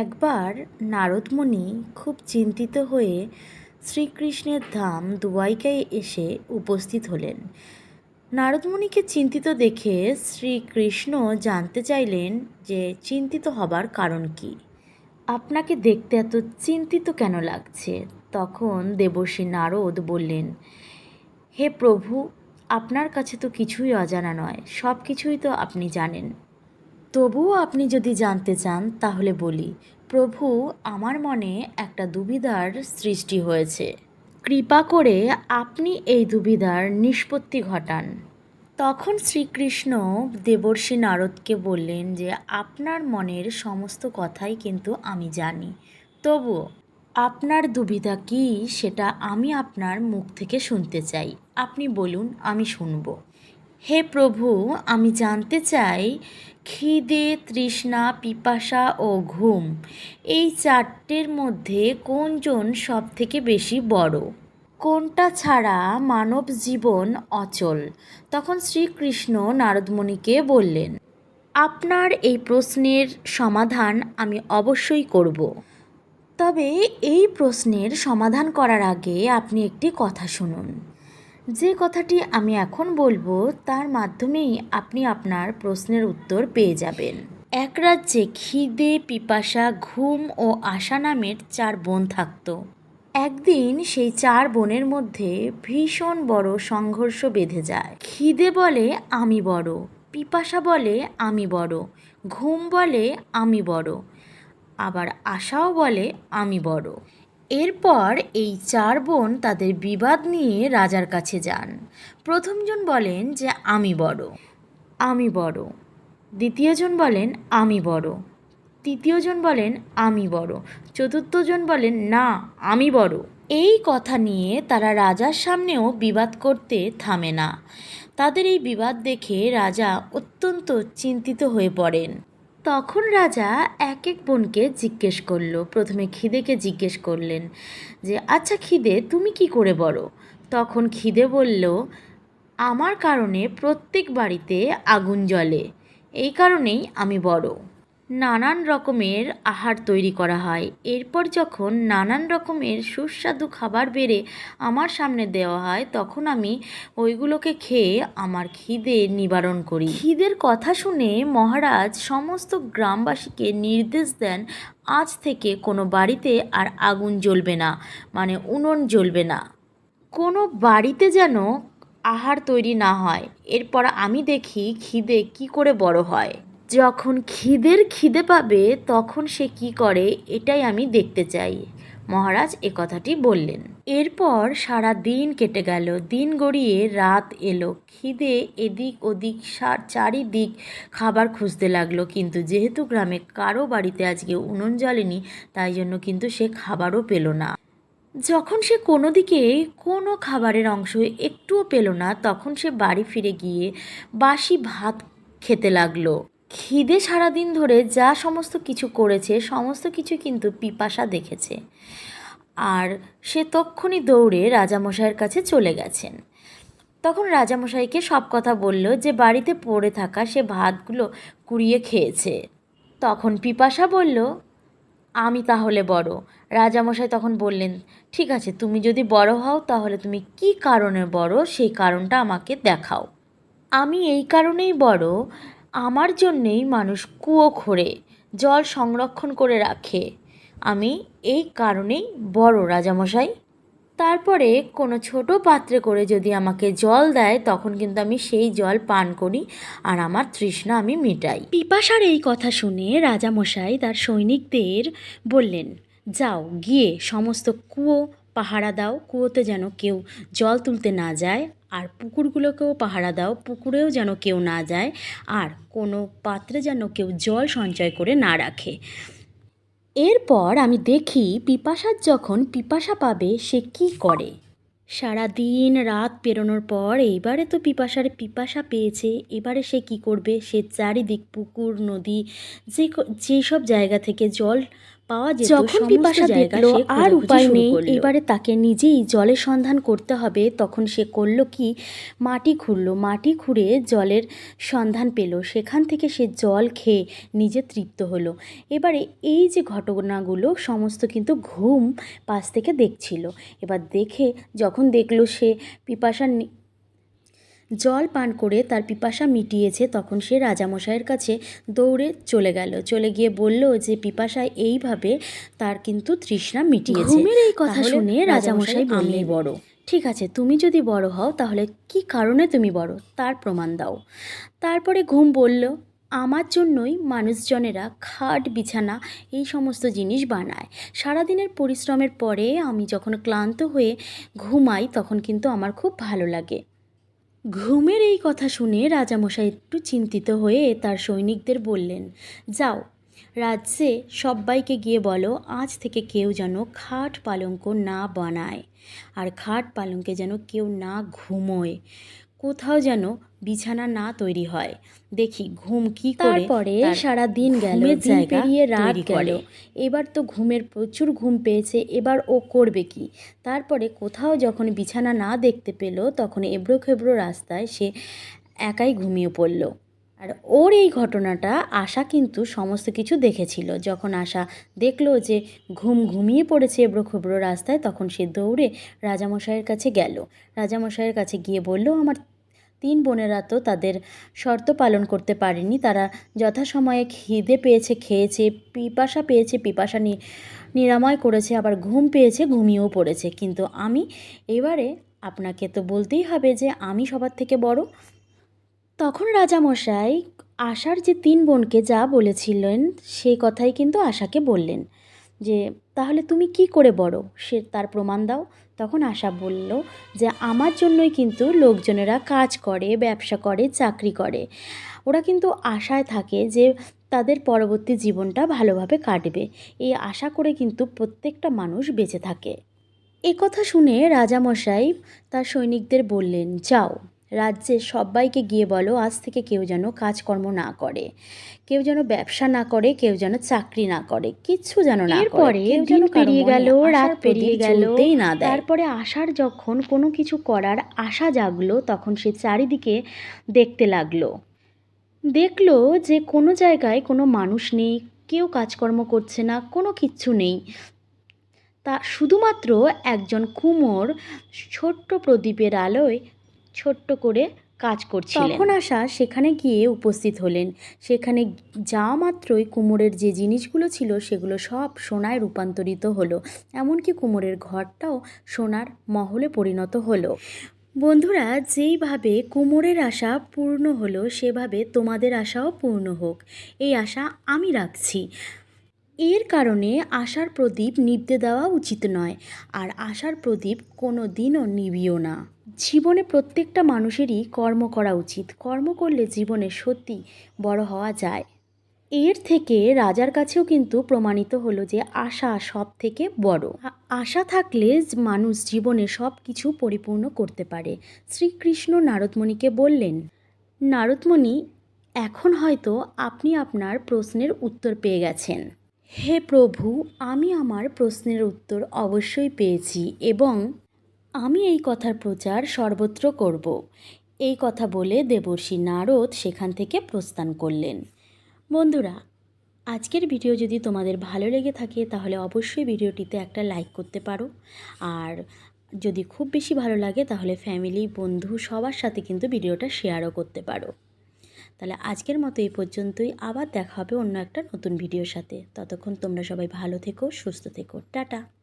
একবার নারদমণি খুব চিন্তিত হয়ে শ্রীকৃষ্ণের ধাম দুবাইকায় এসে উপস্থিত হলেন। নারদমণিকে চিন্তিত দেখে শ্রীকৃষ্ণ জানতে চাইলেন যে চিন্তিত হবার কারণ কি। আপনাকে দেখতে এত চিন্তিত কেন লাগছে? তখন দেবর্ষী নারদ বললেন, হে প্রভু, আপনার কাছে তো কিছুই অজানা নয় সব কিছুই তো আপনি জানেন। তবুও আপনি যদি জানতে চান, তাহলে বলি, প্রভু, আমার মনে একটা দুবিধার সৃষ্টি হয়েছে। কৃপা করে আপনি এই দুবিধার নিষ্পত্তি ঘটান। তখন শ্রীকৃষ্ণ দেবর্ষী নারদকে বললেন যে, আপনার মনের সমস্ত কথাই কিন্তু আমি জানি। তবুও, আপনার দুবিধা কি সেটা আমি আপনার মুখ থেকে শুনতে চাই। আপনি বলুন, আমি শুনব। হে প্রভু, আমি জানতে চাই, খিদে, তৃষ্ণা, পিপাসা ও ঘুম, এই চারটের মধ্যে কোনজন সব থেকে বেশি বড়? কোনটা ছাড়া মানব জীবন অচল? তখন শ্রীকৃষ্ণ নারদমণিকে বললেন, আপনার এই প্রশ্নের সমাধান আমি অবশ্যই করব। তবে এই প্রশ্নের সমাধান করার আগে আপনি একটি কথা শুনুন। যে কথাটি আমি এখন বলব, তার মাধ্যমেই আপনি আপনার প্রশ্নের উত্তর পেয়ে যাবেন। এক রাজ্যে খিদে, পিপাসা, ঘুম ও আশা নামের চার বোন থাকতো। একদিন সেই চার বোনের মধ্যে ভীষণ বড় সংঘর্ষ বেঁধে যায়। খিদে বলে, আমি বড়। পিপাসা বলে, আমি বড়। ঘুম বলে, আমি বড়। আবার আশাও বলে, আমি বড়। এরপর এই চার বোন তাদের বিবাদ নিয়ে রাজার কাছে যান। প্রথমজন বলেন যে, আমি বড়। আমি বড়। দ্বিতীয়জন বলেন, আমি বড়। তৃতীয়জন বলেন, আমি বড়। চতুর্থজন বলেন, না, আমি বড়। এই কথা নিয়ে তারা রাজার সামনেও বিবাদ করতে থামে না। তাদের এই বিবাদ দেখে রাজা অত্যন্ত চিন্তিত হয়ে পড়েন। তখন রাজা এক এক বোনকে জিজ্ঞেস করল। প্রথমে খিদেকে জিজ্ঞেস করলেন যে আচ্ছা খিদে, তুমি কি করে বড়? তখন খিদে বলল, আমার কারণে প্রত্যেক বাড়িতে আগুন জ্বলে। এই কারণেই আমি বড়। নানান রকমের আহার তৈরি করা হয়। এরপর যখন নানান রকমের সুস্বাদু খাবার বেড়ে আমার সামনে দেওয়া হয়, তখন আমি ওইগুলোকে খেয়ে আমার খিদে নিবারণ করি। খিদের কথা শুনে মহারাজ সমস্ত গ্রামবাসীকে নির্দেশ দেন, আজ থেকে কোনো বাড়িতে আর আগুন জ্বলবে না মানে উনুন জ্বলবে না। কোনো বাড়িতে যেন আহার তৈরি না হয়। এরপর আমি দেখি খিদে কি করে বড় হয়। যখন খিদের খিদে পাবে, তখন সে কি করে? এটাই আমি দেখতে চাই। মহারাজ এ কথাটি বললেন। এরপর সারা দিন কেটে গেল। দিন গড়িয়ে রাত এলো। খিদে এদিক ওদিক চারিদিক খাবার খুঁজতে লাগল। কিন্তু যেহেতু গ্রামে কারও বাড়িতে আজকে উনুন জ্বলেনি, তাই জন্য কিন্তু সে খাবারও পেল না। যখন সে কোনো দিকে কোনো খাবারের অংশ একটুও পেল না, তখন সে বাড়ি ফিরে গিয়ে বাসি ভাত খেতে লাগল। খিদে সারাদিন ধরে যা সমস্ত কিছু করেছে, সমস্ত কিছু কিন্তু পিপাসা দেখেছে। আর সে তক্ষুনি দৌড়ে রাজামশাইয়ের কাছে চলে গেছেন। তখন রাজামশাইকে সব কথা বলল যে, বাড়িতে পড়ে থাকা সে ভাতগুলো কুড়িয়ে খেয়েছে। তখন পিপাসা বলল, আমি তাহলে বড়। রাজামশাই তখন বললেন, ঠিক আছে, তুমি যদি বড় হও, তাহলে তুমি কি কারণে বড়? সেই কারণটা আমাকে দেখাও। আমি এই কারণেই বড় আমার জন্যেই মানুষ কুয়ো খোঁড়ে, জল সংরক্ষণ করে রাখে। আমি এই কারণেই বড় রাজামশাই। তারপরে কোনো ছোট পাত্রে করে যদি আমাকে জল দেয়, তখন কিন্তু আমি সেই জল পান করি আর আমার তৃষ্ণা আমি মিটাই। পিপাসার এই কথা শুনে রাজামশাই তার সৈনিকদের বললেন, যাও গিয়ে সমস্ত কুয়ো পাহারা দাও। কুয়োতে যেন কেউ জল তুলতে না যায়। আর পুকুরগুলোকেও পাহারা দাও, পুকুরেও যেন কেউ না যায় আর কোনো পাত্রে যেন কেউ জল সঞ্চয় করে না রাখে। এরপর আমি দেখি পিপাসার যখন পিপাসা পাবে, সে কি করে? সারা দিন রাত পেরোনোর পর এইবারে তো পিপাসার পিপাসা পেয়েছে, এবারে সে কি করবে? সে চারিদিক পুকুর, নদী, যে যেসব জায়গা থেকে জল পাওয়া যেত যখন পিপাসা দেখল আর উপায় নেই এবারে তাকে নিজেই জলের সন্ধান করতে হবে। তখন সে করল কি? মাটি খুঁড়লো। মাটি খুঁড়ে জলের সন্ধান পেল। সেখান থেকে সে জল খেয়ে নিজে তৃপ্ত হলো। এবারে এই যে ঘটনাগুলো সমস্ত কিন্তু ঘুম পাশ থেকে দেখছিল। এবার দেখে যখন দেখল সে পিপাসা জল পান করে তার পিপাসা মিটিয়েছে তখন সে রাজামশাইয়ের কাছে দৌড়ে চলে গেল। চলে গিয়ে বলল যে পিপাসা এইভাবে তার কিন্তু তৃষ্ণা মিটিয়েছে। এই কথা শুনে রাজামশাই আমি বড়। ঠিক আছে তুমি যদি বড় হও তাহলে কি কারণে তুমি বড়? তার প্রমাণ দাও। তারপরে ঘুম বলল আমার জন্যই মানুষজনেরা খাট বিছানা এই সমস্ত জিনিস বানায়। সারাদিনের পরিশ্রমের পরে আমি যখন ক্লান্ত হয়ে ঘুমাই তখন কিন্তু আমার খুব ভালো লাগে। ঘুমের এই কথা শুনে রাজামশাই একটু চিন্তিত হয়ে তার সৈনিকদের বললেন, যাও, রাজ্যে সবাইকে গিয়ে বলো, আজ থেকে কেউ যেন খাট পালঙ্ক না বানায়, আর খাট পালঙ্কে যেন কেউ না ঘুমোয়। কোথাও যেন বিছানা না তৈরি হয়। দেখি ঘুম কি করে তারপরে তার সারা দিন গেল জায়গা পেরিয়ে রাত গেল। এবার তো ঘুমের প্রচুর ঘুম পেয়েছে এবার ও করবে কি? তারপরে কোথাও যখন বিছানা না দেখতে পেল তখন এবড়ো খেবড়ো রাস্তায় সে একাই ঘুমিয়ে পড়ল। আর ওর এই ঘটনাটা আশা কিন্তু সমস্ত কিছু দেখেছিল। যখন আশা দেখল যে ঘুম ঘুমিয়ে পড়েছে এবড়ো খেবড়ো রাস্তায় তখন সে দৌড়ে রাজামশাইয়ের কাছে গেল। রাজামশাইয়ের কাছে গিয়ে বলল আমার তিন বোনেরা তো তাদের শর্ত পালন করতে পারেনি। তারা যথাসময়ে খিদে পেয়েছে, খেয়েছে, পিপাসা পেয়েছে, পিপাসা নিরাময় করেছে, আবার ঘুম পেয়েছে, ঘুমিয়েও পড়েছে। কিন্তু আমি এবারে আপনাকে তো বলতেই হবে যে আমি সবার থেকে বড়। তখন রাজামশাই আশার যে তিন বোনকে যা বলেছিলেন, সেই কথাই কিন্তু আশাকে বললেন। যে, তাহলে তুমি কি করে বড়? সে তার প্রমাণ দাও। তখন আশা বলল যে, আমার জন্যই কিন্তু লোকজনেরা কাজ করে, ব্যবসা করে, চাকরি করে। ওরা কিন্তু আশায় থাকে যে, তাদের পরবর্তী জীবনটা ভালোভাবে কাটবে। এই আশা করে কিন্তু প্রত্যেকটা মানুষ বেঁচে থাকে। এ কথা শুনে রাজামশাই তার সৈনিকদের বললেন, যাও। রাজ্যে সবাইকে গিয়ে বলো আজ থেকে কেউ যেন কাজকর্ম না করে। কেউ যেন ব্যবসা না করে কেউ যেন চাকরি না করে। কিচ্ছু যেন না করে। কেউ যেন পেরিয়ে গেল, রাত পেরিয়ে গেল, না তারপরে আশার যখন কোনো কিছু করার আশা জাগলো তখন সে চারিদিকে দেখতে লাগল। দেখল যে কোনো জায়গায় কোনো মানুষ নেই কেউ কাজকর্ম করছে না কোনো কিচ্ছু নেই। তা শুধুমাত্র একজন কুমোর ছোট্ট প্রদীপের আলোয় ছোট্ট করে কাজ করছিলেন। তখন আশা সেখানে গিয়ে উপস্থিত হলেন। সেখানে যাওয়া মাত্রই কুমোরের যে জিনিসগুলো ছিল সেগুলো সব সোনায় রূপান্তরিত হলো। এমনকি কুমোরের ঘরটাও সোনার মহলে পরিণত হলো। বন্ধুরা, যেইভাবে কুমোরের আশা পূর্ণ হলো, সেভাবে তোমাদের আশাও পূর্ণ হোক। এই আশা আমি রাখছি। এর কারণে আশার প্রদীপ নিভতে দেওয়া উচিত নয়। আর আশার প্রদীপ কোনো দিনও নিবিও না। জীবনে প্রত্যেকটা মানুষেরই কর্ম করা উচিত। কর্ম করলে জীবনে সত্যি বড় হওয়া যায়। এর থেকে রাজার কাছেও কিন্তু প্রমাণিত হলো যে আশা সব থেকে বড় আশা থাকলে মানুষ জীবনে সব কিছু পরিপূর্ণ করতে পারে। শ্রীকৃষ্ণ নারদমণিকে বললেন, নারদমণি, এখন হয়তো আপনি আপনার প্রশ্নের উত্তর পেয়ে গেছেন। হে প্রভু, আমি আমার প্রশ্নের উত্তর অবশ্যই পেয়েছি এবং আমি এই কথার প্রচার সর্বত্র করব। এই কথা বলে দেবর্ষি নারদ সেখান থেকে প্রস্থান করলেন। বন্ধুরা, আজকের ভিডিও যদি তোমাদের ভালো লেগে থাকে, তাহলে অবশ্যই ভিডিওটিতে একটা লাইক করতে পারো। আর যদি খুব বেশি ভালো লাগে, তাহলে ফ্যামিলি, বন্ধু, সবার সাথে কিন্তু ভিডিওটা শেয়ারও করতে পারো। তাহলে আজকের মতো এই পর্যন্তই। আবার দেখা হবে অন্য একটা নতুন ভিডিওর সাথে। ততক্ষণ তোমরা সবাই ভালো থেকো, সুস্থ থেকো। টাটা।